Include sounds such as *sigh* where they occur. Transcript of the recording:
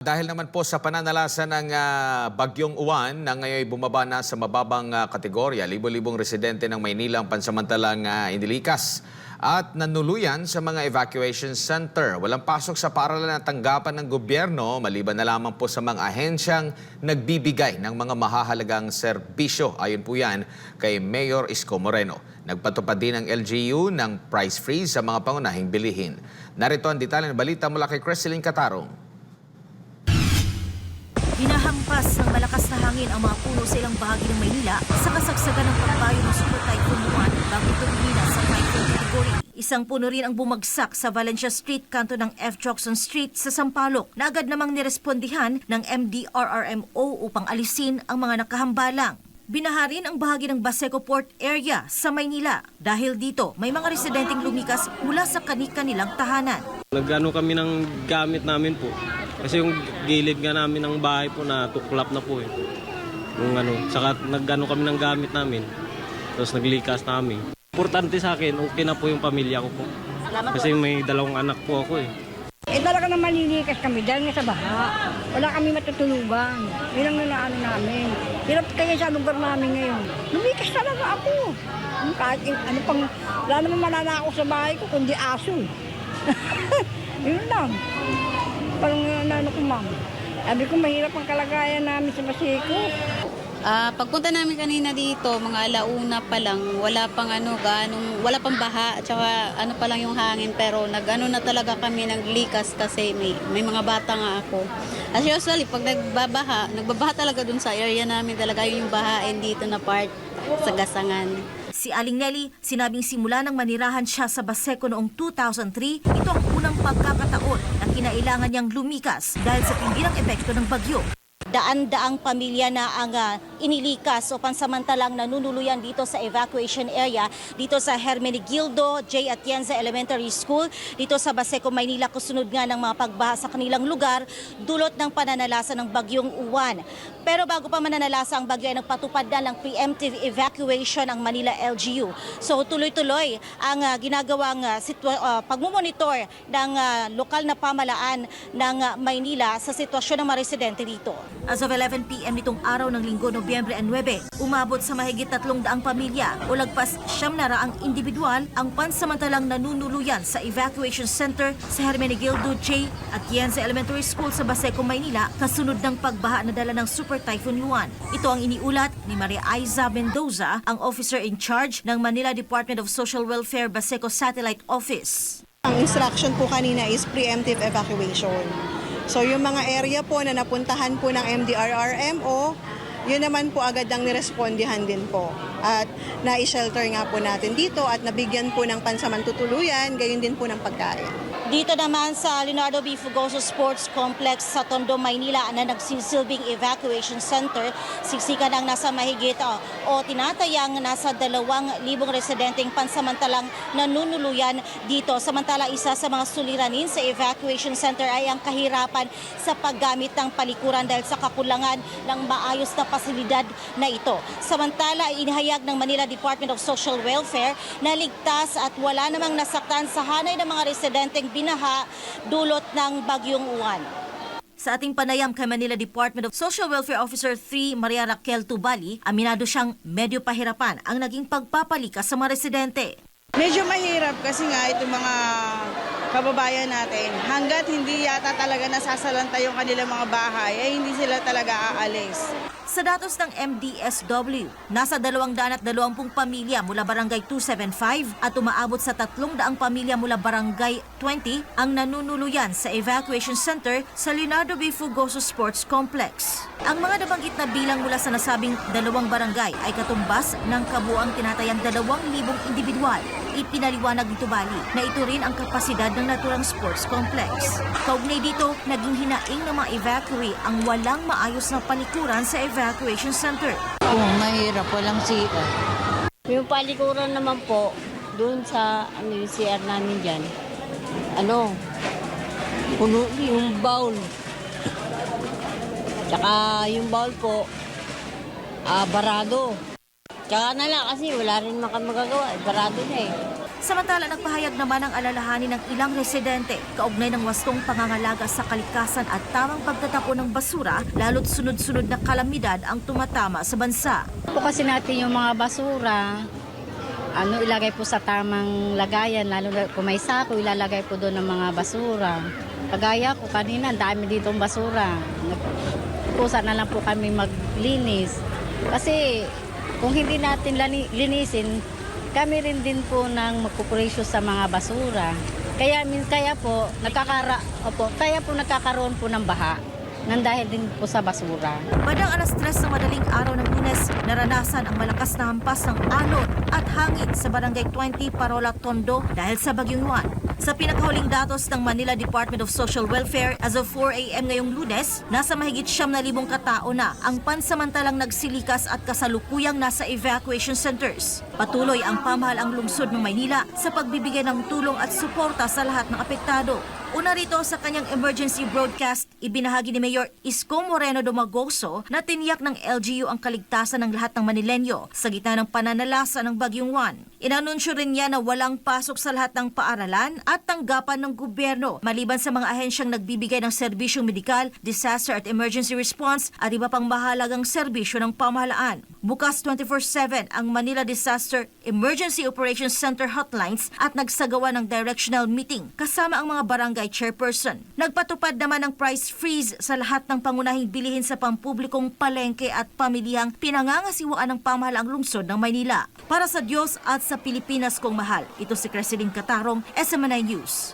Dahil naman po sa pananalasa ng ah, Bagyong Uwan na ngayon bumaba na sa mababang ah, kategorya, libo-libong residente ng Maynila ang pansamantalang ah, inilikas at nanuluyan sa mga evacuation center. Walang pasok sa paralan na tanggapan ng gobyerno maliban na lamang po sa mga ahensyang nagbibigay ng mga mahahalagang serbisyo. Ayon po yan kay Mayor Isko Moreno. Nagpatupad din ang LGU ng price freeze sa mga pangunahing bilihin. Narito ang detalye ng balita mula kay Cresceline Catarong. Hinahampas ng malakas na hangin ang mga puno sa ilang bahagi ng Maynila sa kasagsagan ng pagbayo ng Super Typhoon Juan bago tumina sa typhoon category. Isang puno rin ang bumagsak sa Valencia Street, kanto ng F. Jackson Street sa Sampaloc na agad namang nirespondihan ng MDRRMO upang alisin ang mga nakahambalang. Binaharin ang bahagi ng Baseco Port area sa Maynila. Dahil dito, may mga residenteng lumikas mula sa kani-kanilang tahanan. Nagano kami ng gamit namin po. Kasi yung gilid nga namin ng bahay po na tuklap na po eh. Yung ano, saka nagano kami ng gamit namin. Tapos naglikas na kami. Importante sa akin, okay na po yung pamilya ko po. Kasi may dalawang anak po ako eh. Eh talaga naman malilikas kami dahil nga sa baha. Wala kami matutulugan. Yun ang nanaano namin. Hirap kaya sa lugar namin ngayon. Lumikas talaga ako. Yung Kahit ano pang, wala naman mananako sa bahay ko kundi aso. *laughs* Yun lang. Parang ano ko ma'am. Sabi ko mahirap ang kalagayan namin sa Basiko. Ah, pagpunta namin kanina dito, mga alauna pa lang, wala pang ano, ganong, wala pang baha, at saka ano pa lang yung hangin, pero nagano na talaga kami naglikas kasi may, may mga bata nga ako. As usually, pag nagbabaha, nagbabaha talaga dun sa area namin talaga yun yung bahain dito na part sa Gasangan. Si Aling Nelly, sinabing simula nang manirahan siya sa Baseco noong 2003, ito ang unang pagkakataon na kinailangan niyang lumikas dahil sa tindi ng epekto ng bagyo. Daan-daang pamilya na ang ah, inilikas o pansamantalang nanunuluyan dito sa evacuation area dito sa Hermenegildo J. Atienza Elementary School dito sa Baseco, Maynila kusunod nga ng mga pagbaha sa kanilang lugar dulot ng pananalasa ng bagyong uwan. Pero bago pa mananalasa ang bagyo ay nagpatupad na ng preemptive evacuation ang Manila LGU. So tuloy-tuloy ang ah, ginagawang sitwa- ah, pagmumonitor ng ah, lokal na pamalaan ng ah, Maynila sa sitwasyon ng mga residente dito. As of 11 p.m. nitong araw ng linggo, Nobyembre 9, umabot sa mahigit 300 pamilya o lagpas siyam na raang individual ang pansamantalang nanunuluyan sa evacuation center sa Hermenegildo J. Atienza Elementary School sa Baseco, Maynila kasunod ng pagbaha na dala ng Super Typhoon Luan. Ito ang iniulat ni Maria Aiza Mendoza, ang officer in charge ng Manila Department of Social Welfare Baseco Satellite Office. Ang instruction po kanina is preemptive evacuation. So yung mga area po na napuntahan po ng MDRRMO, yun naman po agad ang nirespondihan din po. At na-shelter nga po natin dito at nabigyan po ng pansamantutuluyan, gayon din po ng pagkain. Dito naman sa Leonardo B. Fugoso Sports Complex sa Tondo, Maynila na nagsisilbing evacuation center, siksikan ang nasa mahigit o, o tinatayang nasa dalawang libong residenteng pansamantalang nanunuluyan dito. Samantala isa sa mga suliranin sa evacuation center ay ang kahirapan sa paggamit ng palikuran dahil sa kakulangan ng maayos na pasilidad na ito. Samantala ay inihayag ng Manila Department of Social Welfare na ligtas at wala namang nasaktan sa hanay ng mga residenteng binaha dulot ng bagyong uwan. Sa ating panayam kay Manila Department of Social Welfare Officer 3 Maria Raquel Tubali, aminado siyang medyo pahirapan ang naging pagpapalikas sa mga residente. Medyo mahirap kasi nga itong mga kababayan natin, hanggat hindi yata talaga nasasalanta yung kanilang mga bahay, ay hindi sila talaga aalis. Sa datos ng MDSW, nasa 220 pamilya mula Barangay 275 at umaabot sa 300 pamilya mula Barangay 20 ang nanunuluyan sa evacuation center sa Leonardo B. Fugoso Sports Complex. Ang mga nabanggit na bilang mula sa nasabing dalawang barangay ay katumbas ng kabuang tinatayang 2,000 individual. Ipinaliwanag ni Tubali na ito rin ang kapasidad ng naturang sports complex. Kaugnay dito, naging hinaing ng mga evacuee ang walang maayos na palikuran sa evacuation center. Oo, mahirap. Walang CR. Yung palikuran naman po, doon sa ano, yung CR namin dyan, ano, puno yung bowl. Tsaka yung bowl po, ah, barado. Tsaka na lang kasi wala rin naman kami magagawa, eh, barado na eh. Samantala, nagpahayag naman ang alalahanin ng ilang residente kaugnay ng wastong pangangalaga sa kalikasan at tamang pagtatapon ng basura, lalo't sunod-sunod na kalamidad ang tumatama sa bansa. Po kasi natin yung mga basura, ano ilagay po sa tamang lagayan, lalo na kung may sako, ilalagay po doon ng mga basura. Kagaya ko kanina, ang dami ditong basura. Nagpusa na lang po kami maglinis. Kasi kung hindi natin linisin, kami rin din po ng magkukuresyo sa mga basura. Kaya min kaya po nagkakara opo, kaya po nagkakaroon po ng baha nang dahil din po sa basura. Bandang alas 3 ng madaling araw ng lunes, naranasan ang malakas na hampas ng alon at hangin sa Barangay 20 Parola, Tondo dahil sa Bagyong Juan. Sa pinakahuling datos ng Manila Department of Social Welfare as of 4 a.m. ngayong lunes, nasa mahigit siyam na libong katao na ang pansamantalang nagsilikas at kasalukuyang nasa evacuation centers. Patuloy ang pamahalaang lungsod ng Maynila sa pagbibigay ng tulong at suporta sa lahat ng apektado. Una rito sa kanyang emergency broadcast, ibinahagi ni Mayor Isko Moreno Domagoso na tiniyak ng LGU ang kaligtasan ng lahat ng Manilenyo sa gitna ng pananalasa ng Bagyong Juan. Inanunsyo rin niya na walang pasok sa lahat ng paaralan at tanggapan ng gobyerno maliban sa mga ahensyang nagbibigay ng serbisyong medikal, disaster at emergency response at iba pang mahalagang serbisyo ng pamahalaan. Bukas 24-7 ang Manila Disaster Emergency Operations Center hotlines at nagsagawa ng directional meeting kasama ang mga barangay chairperson. Nagpatupad naman ng price freeze sa lahat ng pangunahing bilihin sa pampublikong palengke at pamilihang pinangangasiwaan ng pamahalaang lungsod ng Maynila. Para sa Diyos at sa Pilipinas kong mahal, ito si Creseline Katarong, SMNI News.